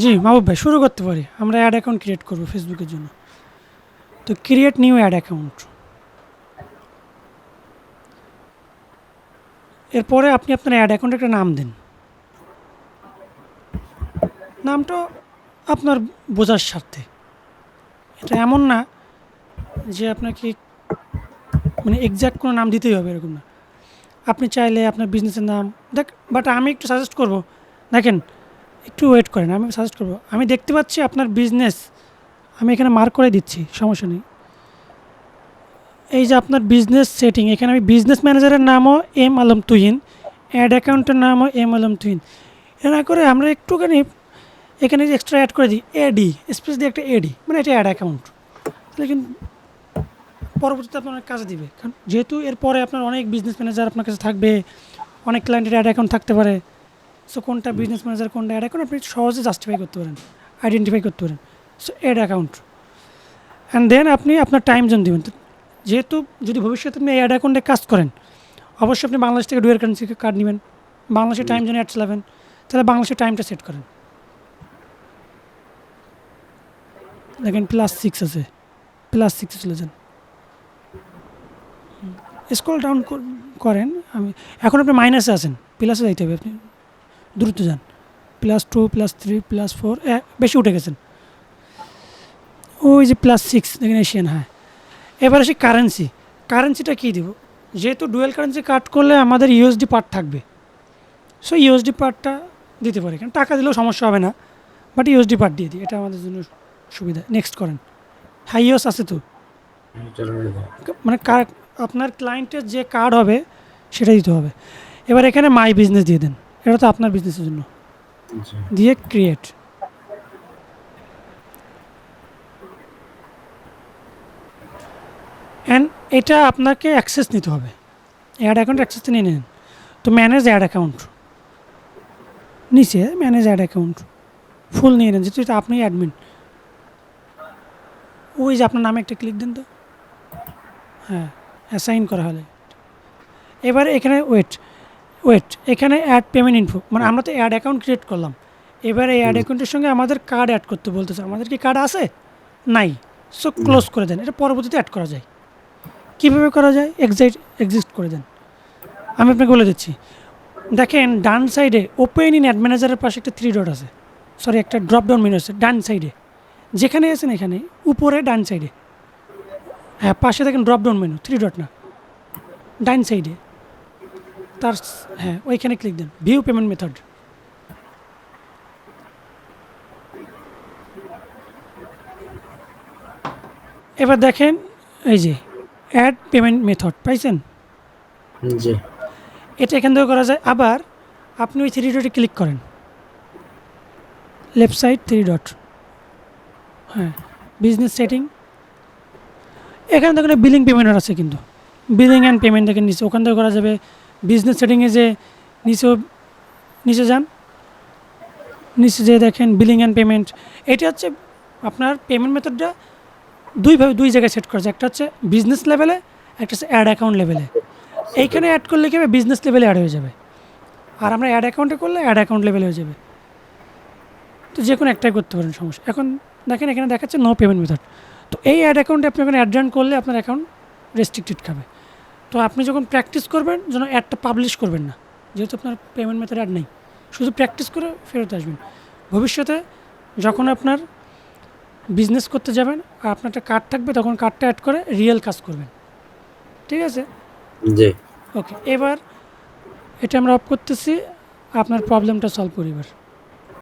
জি মাহবুব ভাই শুরু করতে পারি। আমরা অ্যাড অ্যাকাউন্ট ক্রিয়েট করব ফেসবুকের জন্য। তো ক্রিয়েট নিউ অ্যাড অ্যাকাউন্ট এরপরে আপনি আপনার অ্যাড অ্যাকাউন্টে একটা নাম দিন। নামটা আপনার বোঝার স্বার্থে। এটা এমন না যে আপনাকে মানে এক্স্যাক্ট কোনো নাম দিতেই হবে, এরকম না। আপনি চাইলে আপনার বিজনেসের নাম, দেখ বাট আমি একটু সাজেস্ট করব। দেখেন একটু ওয়েট করেন, আমি সাজেস্ট করব। আমি দেখতে পাচ্ছি আপনার বিজনেস আমি এখানে মার্ক করে দিচ্ছি, সমস্যা নেই। এই যে আপনার বিজনেস সেটিং এখানে আমি বিজনেস ম্যানেজারের নামও এম আলম তুহিন অ্যাড অ্যাকাউন্টের নামও এম আলম তুহিন। এটা না করে আমরা একটুখানি, এখানে এক্সট্রা অ্যাড করে দিই এডি স্পেস দিয়ে একটা এডি মানে এটা অ্যাড অ্যাকাউন্ট তাহলে কিন্তু পরবর্তীতে আপনার অনেক কাজে দিবে। কারণ যেহেতু এরপরে আপনার অনেক বিজনেস ম্যানেজার আপনার কাছে থাকবে, অনেক ক্লায়েন্টের অ্যাড অ্যাকাউন্ট থাকতে পারে সো কোনটা বিজনেস ম্যানেজার কোনটা অ্যাড অ্যাকাউন্ট আপনি সহজে জাস্টিফাই করতে পারেন আইডেন্টিফাই করতে পারেন। So ad account and then আপনি আপনার টাইম জোন দেবেন। যেহেতু যদি ভবিষ্যতে আপনি অ্যাড অ্যাকাউন্টে কাজ করেন, অবশ্যই আপনি বাংলাদেশ থেকে ডুয়ের কারেন্সি কার্ড নেবেন। বাংলাদেশের টাইম জোনে অ্যাড চালাবেন তাহলে বাংলাদেশের টাইমটা সেট করেন। দেখেন প্লাস সিক্স আছে। প্লাস সিক্সে চলে যান। স্ক্রল ডাউন করেন। আমি, এখন আপনি মাইনাসে আছেন। প্লাসে যাইতে হবে। আপনি দ্রুত যান। Plus two plus three plus four বেশি উঠে গেছেন। ওই যে প্লাস সিক্স দেখেন এশিয়ান হ্যাঁ এবার আসি কারেন্সি কারেন্সিটা কী দিব? যেহেতু ডুয়েল কারেন্সি কাট করলে আমাদের ইউএসডি পার্ট থাকবে। সো ইউএসডি পার্টটা দিতে পারি। কারণ টাকা দিলেও সমস্যা হবে না। বাট ইউএসডি পার্ট দিয়ে দিই। এটা আমাদের জন্য সুবিধা। নেক্সট করেন। হাই ইউএস আছে তো? মানে আপনার ক্লায়েন্টের যে কার্ড হবে, সেটা দিতে হবে। এবার এখানে মাই বিজনেস দিয়ে দেন। এটা তো আপনার বিজনেসের জন্য। দিয়ে ক্রিয়েট অ্যান্ড এটা আপনাকে অ্যাক্সেস নিতে হবে। অ্যাড অ্যাকাউন্ট অ্যাক্সেস নিয়ে নেন। তো ম্যানেজ অ্যাড অ্যাকাউন্ট নিচে ম্যানেজ অ্যাড অ্যাকাউন্ট ফুল নিয়ে নেন যেহেতু এটা আপনি অ্যাডমিন ওই যে আপনার নামে একটা ক্লিক দেন তো। হ্যাঁ অ্যাসাইন করা হলে। এবারে এখানে ওয়েট ওয়েট এখানে অ্যাড পেমেন্ট ইনফো মানে আমরা তো অ্যাড অ্যাকাউন্ট ক্রিয়েট করলাম। এবারে এই অ্যাড অ্যাকাউন্টের সঙ্গে আমাদের কার্ড অ্যাড করতে বলতেছে আমাদের কি কার্ড আছে? নাই। সো ক্লোজ করে দেন এটা পরবর্তীতে অ্যাড করা যায়। কীভাবে করা যায়? এক্সাইট এক্সিস্ট করে দেন। আমি আপনাকে বলে দিচ্ছি। দেখেন ডান সাইডে ওপেন ইন অ্যাড ম্যানেজারের পাশে একটা থ্রি ডট আছে। সরি একটা ড্রপ ডাউন মেনু আছে ডান সাইডে যেখানে আছেন এখানে উপরে ডান সাইডে হ্যাঁ পাশে দেখেন drop down menu three dot না। ডান সাইডে তার হ্যাঁ ওইখানে ক্লিক দেন ভিউ পেমেন্ট মেথড এবার দেখেন এই যে অ্যাড পেমেন্ট মেথড পাইছেন? জি। এটা এখান থেকে করা যায় আবার আপনি ওই থ্রি ডটে ক্লিক করেন। লেফট সাইড থ্রি ডট হ্যাঁ বিজনেস সেটিং এখানে দেখেন বিলিং পেমেন্ট আছে কিন্তু। বিলিং অ্যান্ড পেমেন্ট দেখেন নিচে ওখান থেকে করা যাবে বিজনেস সেটিংয়ে যে নিচে নিচে যান, নিচে যে দেখেন বিলিং অ্যান্ড পেমেন্ট এটা হচ্ছে আপনার পেমেন্ট মেথডটা দুইভাবে দুই জায়গায় সেট করা যায়। একটা হচ্ছে বিজনেস লেভেলে একটা হচ্ছে অ্যাড অ্যাকাউন্ট লেভেলে এইখানে অ্যাড করলে কি হবে? বিজনেস লেভেলে অ্যাড হয়ে যাবে। আর আমরা অ্যাড অ্যাকাউন্টে করলে অ্যাড অ্যাকাউন্ট লেভেলে হয়ে যাবে। তো যে কোনো একটাই করতে পারেন, সমস্যা। এখন দেখেন, এখানে দেখাচ্ছে নো পেমেন্ট মেথড তো এই অ্যাড অ্যাকাউন্টে আপনি এখন অ্যাড করলে আপনার অ্যাকাউন্ট রেস্ট্রিক্টেড খাবে। তো আপনি যখন প্র্যাকটিস করবেন যেন অ্যাডটা পাবলিশ করবেন না। যেহেতু আপনার পেমেন্ট মেথড অ্যাড নেই। শুধু প্র্যাকটিস করে ফেরত আসবেন। ভবিষ্যতে যখন আপনার বিজনেস করতে যাবেন আর আপনার একটা কার্ড থাকবে তখন কার্ডটা অ্যাড করে রিয়েল কাজ করবেন। ঠিক আছে? জি। ওকে এবার এটা আমরা অফ করতেছি। আপনার প্রবলেমটা সলভ করি এবার।